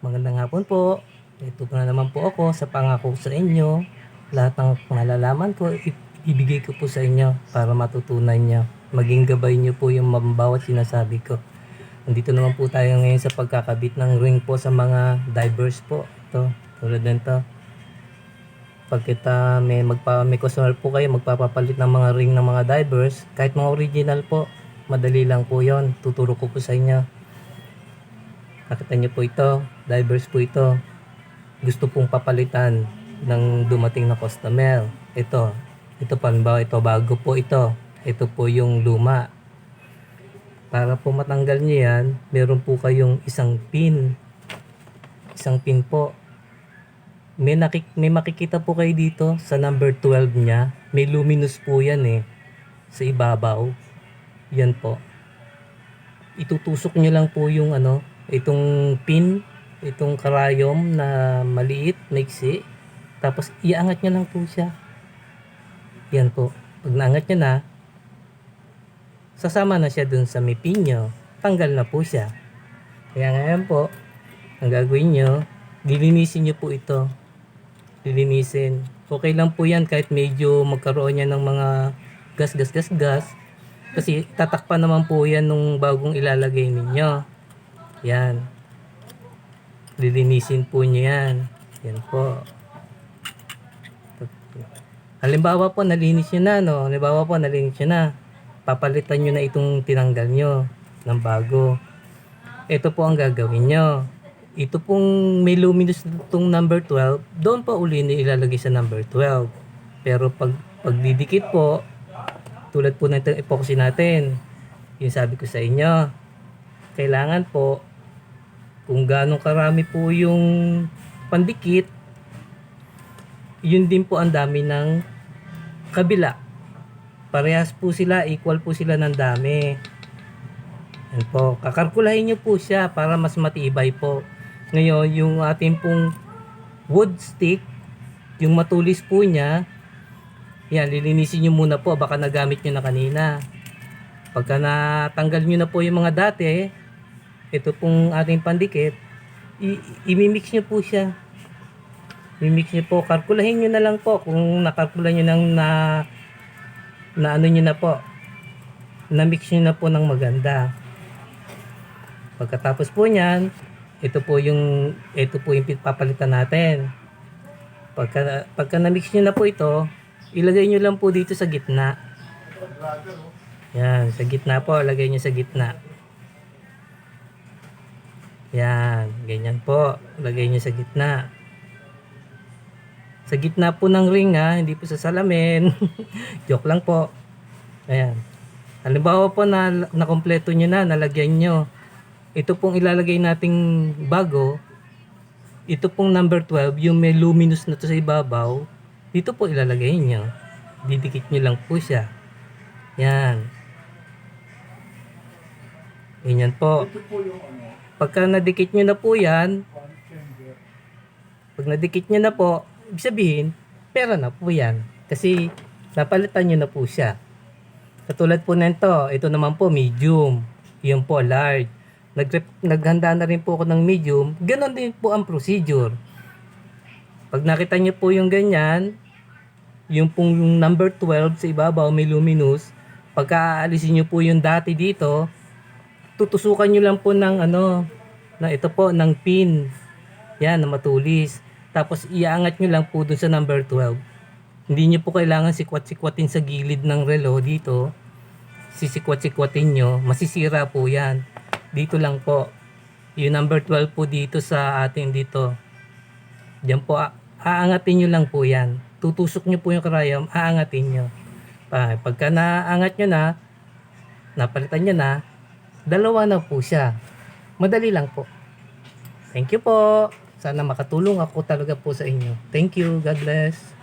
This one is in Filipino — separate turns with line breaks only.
Magandang hapon po. Ito na naman po ako sa pangako sa inyo. Lahat ng nalalaman ko, ibigay ko po sa inyo para matutunan nyo. Maging gabay nyo po yung mabawat sinasabi ko. Nandito naman po tayo ngayon sa pagkakabit ng ring po sa mga divers po. Ito, tulad nito. Pag kita may, magpa, may customer po kayo, magpapapalit ng mga ring ng mga divers, kahit mga original po, madali lang po yon Tuturo ko po sa inyo. Nakita niyo po ito, divers po ito. Gusto pong papalitan ng dumating na customer. Ito, ito pa, halimbawa ito, bago po ito. Ito po yung luma. Para po matanggal niyo yan, meron po kayong isang pin. Isang pin po. May, nakik may makikita po kayo dito sa number 12 niya. May luminous po yan eh. Sa ibabaw. Yan po itutusok nyo lang po yung ano, itong pin, itong karayom na maliit, maiksi. Tapos iangat nyo lang po siya. Yan po. Pag naangat nyo na, sasama na siya dun sa may pin nyo. Tanggal na po siya. Kaya ngayon po, ang gagawin nyo, dilinisin nyo po ito. Dilinisin. Okay lang po yan kahit medyo magkaroon yan ng mga gas, gas, gas, gas. Kasi tatakpan naman po yan nung bagong ilalagay ninyo. Yan. Lilinisin po nyo yan. Yan po. Halimbawa po, nalinis nyo na, no? Halimbawa po, nalinis nyo na. Papalitan nyo na itong tinanggal nyo ng bago. Ito po ang gagawin nyo. Ito pong may luminous itong number 12, doon pa uli na ilalagay sa number 12. Pero pag pagdidikit po, tulad po ng itong epoxy natin, yung sabi ko sa inyo, kailangan po, kung gaano karami po yung pandikit, yun din po ang dami ng kabila. Parehas po sila, equal po sila ng dami. Yan po, kakalkulahin nyo po siya para mas matibay po. Ngayon, yung ating pong wood stick, yung matulis po niya, yan, lilinisin nyo muna po, baka nagamit nyo na kanina. Pagka natanggal nyo na po yung mga dati, ito pong ating pandikit, i- imimix nyo po siya. Imimix nyo po, kalkulahin nyo na lang po kung nakalkula nyo nang na, na ano nyo na po. Na-mix nyo na po ng maganda. Pagkatapos po niyan, ito po yung ito po yung papalitan natin. Pagka pagka na-mix niyo na po ito, ilagay niyo lang po dito sa gitna. Yan, sa gitna po, lagay niyo sa gitna. Yan, ganyan po. Lagay niyo sa gitna. Sa gitna po ng ring ha, hindi po sa salamin. Joke lang po. Ayan. Halimbawa po na nakompleto nyo na, nalagyan nyo. Ito pong ilalagay nating bago, ito pong number 12, yung may luminous na to sa ibabaw, dito po ilalagay nyo. Didikit nyo lang po siya. Yan. Ganyan po. Pagka nadikit nyo na po yan, pag nadikit nyo na po, ibig sabihin, pera na po yan. Kasi napalitan nyo na po siya. Katulad po nito, ito naman po medium. Yun po large. Nag naghanda na rin po ako ng medium. Ganon din po ang procedure. Pag nakita nyo po yung ganyan, yung pong yung number 12 sa ibabaw may luminous, pagka aalisin nyo po yung dati dito, tutusukan nyo lang po ng ano, na ito po, ng pin. Yan, na matulis. Tapos iaangat nyo lang po dun sa number 12. Hindi nyo po kailangan sikwat-sikwatin sa gilid ng relo dito. Sisikwat-sikwatin nyo, masisira po yan. Dito lang po. Yung number 12 po dito sa ating dito. Diyan po, aangatin nyo lang po yan. Tutusok nyo po yung karayom, aangatin nyo. Pa, pagka naangat nyo na, napalitan nyo na, dalawa na po siya. Madali lang po. Thank you po. Sana makatulong ako talaga po sa inyo. Thank you. God bless.